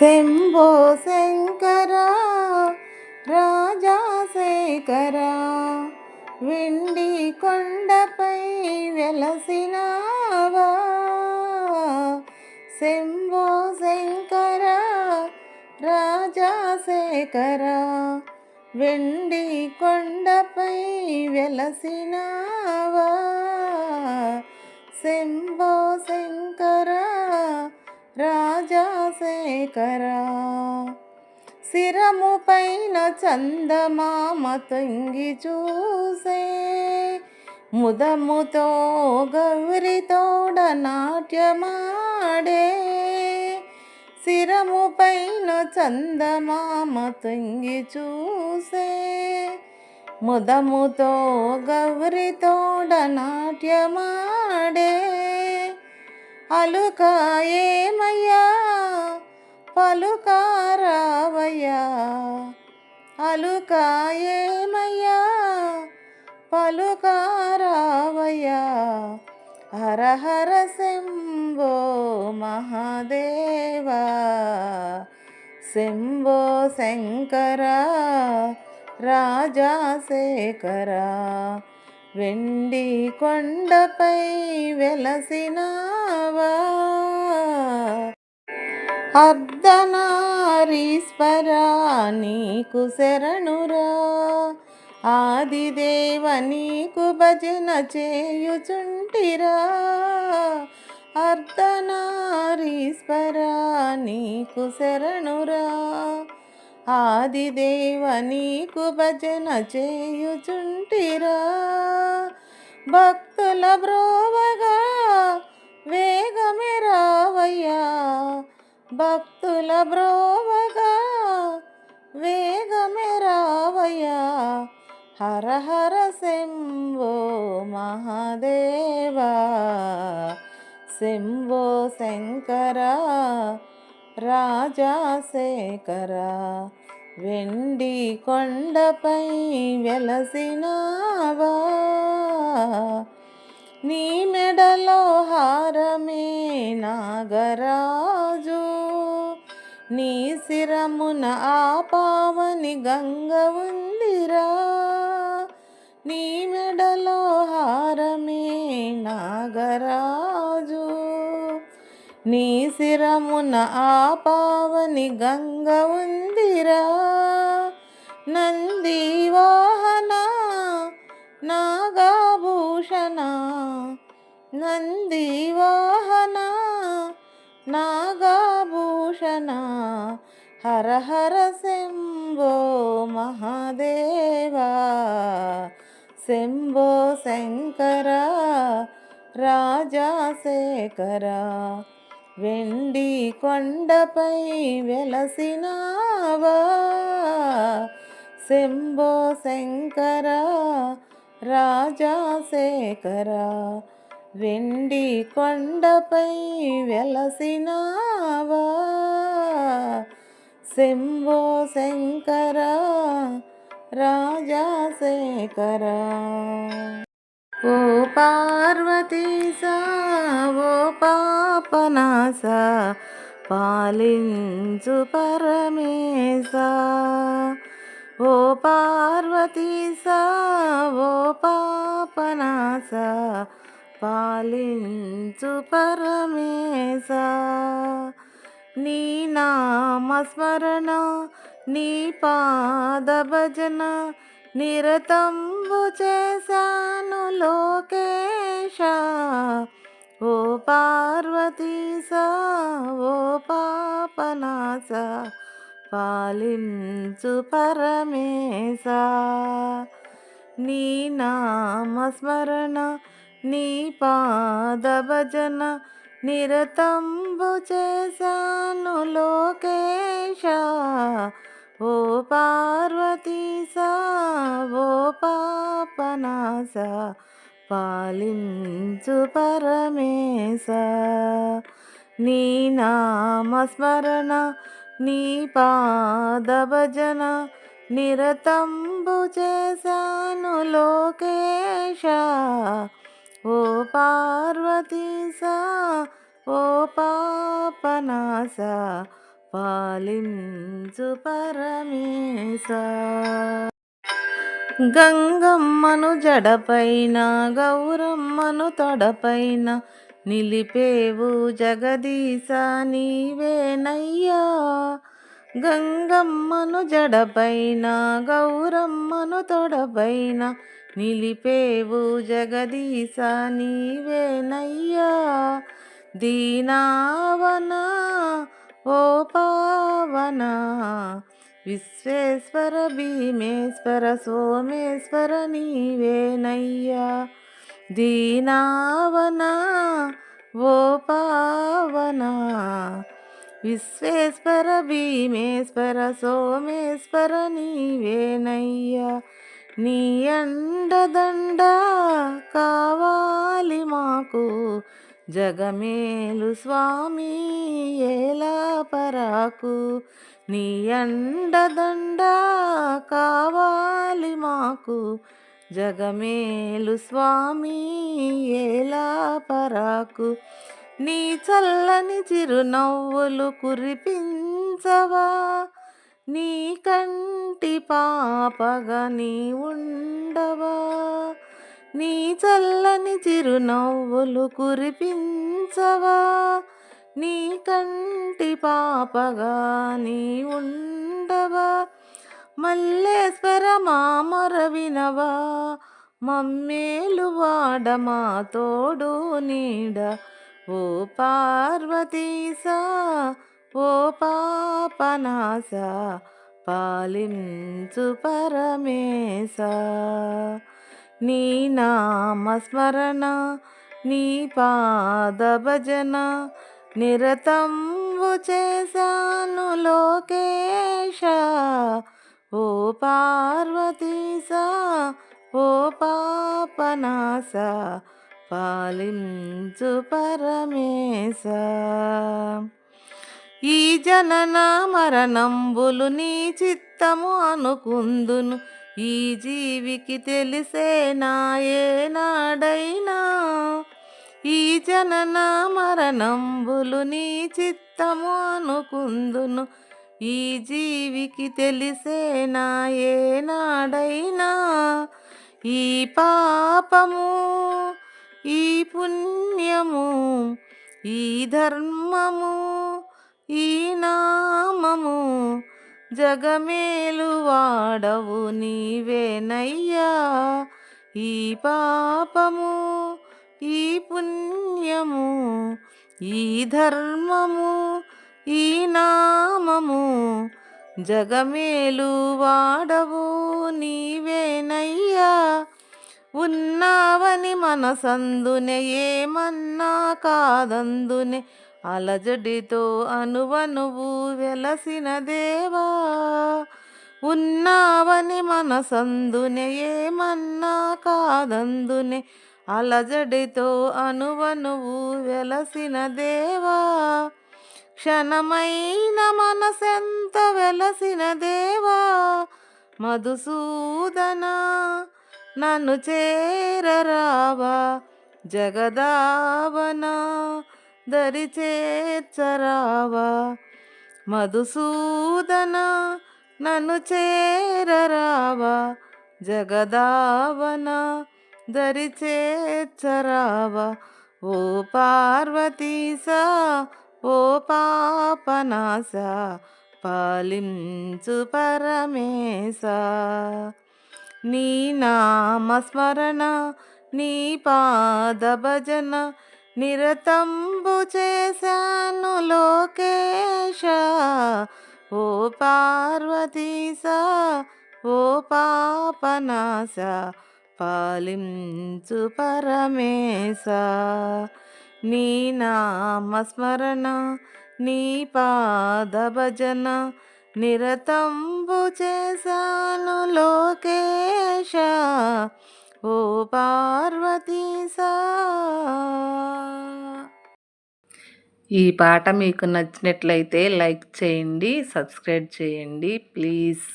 శంభో శంకర రాజా శేఖర. వెండి కొండపై వెలసినావా? శంభో శంకర రాజా శేఖర. వెండి కొండపై వెలసినావా? శంభో శంకర రాజశేఖర. శిరము పైన చందమామ తొంగి చూసే ముదముతో గౌరితోడ నాట్యమాడే శిరము పైన చందమామ తొంగి చూసే ముదముతో గౌరితోడ నాట్యమా అలుక ఏమయ్యా పలుకారావయ్యా. అలుక ఏమయ్యా పలుకారావయ్యా. హర హర శంభో మహాదేవా శంభో శంకరా రాజా శేఖర. వెండి కొండపై వెలసినావా? అర్ధనారీశ్వరా నీకు శరణురా. ఆదిదేవ నీకు భజన చేయుచుంటిరా. అర్ధనారీశ్వరా నీకు శరణురా. ఆదిదేవ నీకు భజన చేయుచుంటిరా. భక్తుల బ్రోవగా వేగమే రావయ్యా. భక్తుల బ్రోవగా వేగమే రావయ్యా. హర హర శంభో మహాదేవా. శంభో శంకర రాజా శేఖర. వెండి కొండపై వెలసినావా? నీ మెడలో హారమే నాగరాజు. నీ శిరమున ఆ పావని గంగ ఉందిరా. నీ మెడలో హారమే నాగరాజు. నీ శిరమున ఆ పావని గంగ ఉందిరా. నందివాహన నాగాభూషణ నందివాహన నాగాభూషణ హర హర శంభో మహాదేవా. శంభో శంకర రాజా శేఖర. వెండి కొండపై వెలసినావా? శంభో శంకర రాజాశేఖర వెండి కొండపై వెలసినావా? శంభో శంకర రాజశేఖర ఓ పార్వతీ సా ఓ పాపనాస పాలించు పరమేశ. ఓ పార్వతీశ ఓ పాపనాశ పాలించు పరమేశ. నీ నామస్మరణ నీ పాద భజన నిరతంబు చేశాను లోకేశ. ఓ పార్వతీసా ఓ పాపనాస పాలించు పరమేశ. నీ నామస్మరణ నీ పాద భజన నిరతంబు చేశాను లోకేశ. ఓ పార్వతీసా ఓ పాపనాస పాలించు పరమేశ. నీ నామస్మరణ నీ పాదభజన నిరతంబు చేశాను లోకేశ. ఓ పార్వతీశ ఓ పాపనాశ పాలించు పరమేశ. గంగమ్మను జడపైన గౌరమ్మను తొడపైన నిలిపేవు జగదీశ నీవేనయ్యా. గంగమ్మను జడపైన గౌరమ్మను తొడపైన నిలిపేవు జగదీశ నీవేనయ్యా. దీనావన ఓ పావన విశ్వేశ్వర భీమేశ్వర సోమేశ్వర నీవేనయ్యా. దీనావన ఓ పావన. విశ్వేశ్వర భీమేశ్వర సోమేశ్వర నీవేనయ్యా. నీ అండదండ కావాలి మాకు. జగమేలు స్వామి ఎలా పరాకు నీ అండదండ కావాలి మాకు. జగమేలు స్వామి ఎలా పరాకు. నీ చల్లని చిరునవ్వులు కురిపించవా. నీ కంటి పాపగా నీ ఉండవా. నీ చల్లని చిరునవ్వులు కురిపించవా. నీ కంటి పాపగా నీ ఉండవా? మల్లేశ్వర మామర వినవా మమ్మేలు వాడ మా తోడు నీడ. ఓ పార్వతీసా ఓ పాపనాస పాలించు పరమేశ. నీ నామస్మరణ నీ పాద భజన నిరతంబు చేశాను లోకేశ ఓ పార్వతీస ఓ పాపనాశ పాలించు పరమేశ. ఈ జనన మరణంబులు నీ చిత్తము అనుకుందును ఈ జీవికి తెలిసే నాయే నాడైన జనన మరణంబులు నీ చిత్తము అనుకుందును. ఈ జీవికి తెలిసేనా ఏనాడైనా ఈ పాపము ఈ పుణ్యము ఈ ధర్మము ఈ నామము జగమేలు వాడవు నీవేనయ్యా. ఈ పాపము ఈ పుణ్యము ఈ ధర్మము ఈ నామము జగమేలు వాడవు నీవేనయ్యా. ఉన్నావని మనసందునే ఏమన్నా కాదందునే అలజడితో అనువనువు వెలసిన దేవా. ఉన్నావని మనసందునే ఏమన్నా కాదందునే అలజడితో అనువనువు వెలసిన దేవా క్షణమైన మనసెంత వెలసిన దేవా మధుసూదన నన్ను చేరరావా జగదావన దరి చేర్చరావా మధుసూదన నన్ను చేరరావా జగదావన దరిచేర్చరావా ఓ పార్వతీసా ఓ పాపనాస పాలించు పరమేశ. నీ నామస్మరణ నీ పాద భజన నిరతంబు చేశాను లోకేశ. ఓ పార్వతీసా ఓ పాపనాశ పాలించు పరమేశ నీ నామస్మరణ నీ పాద భజన నిరతంబు చేశాను లోకేశ ఓ పార్వతీసా. ఈ పాట మీకు నచ్చినట్లయితే లైక్ చేయండి సబ్స్క్రైబ్ చేయండి ప్లీజ్.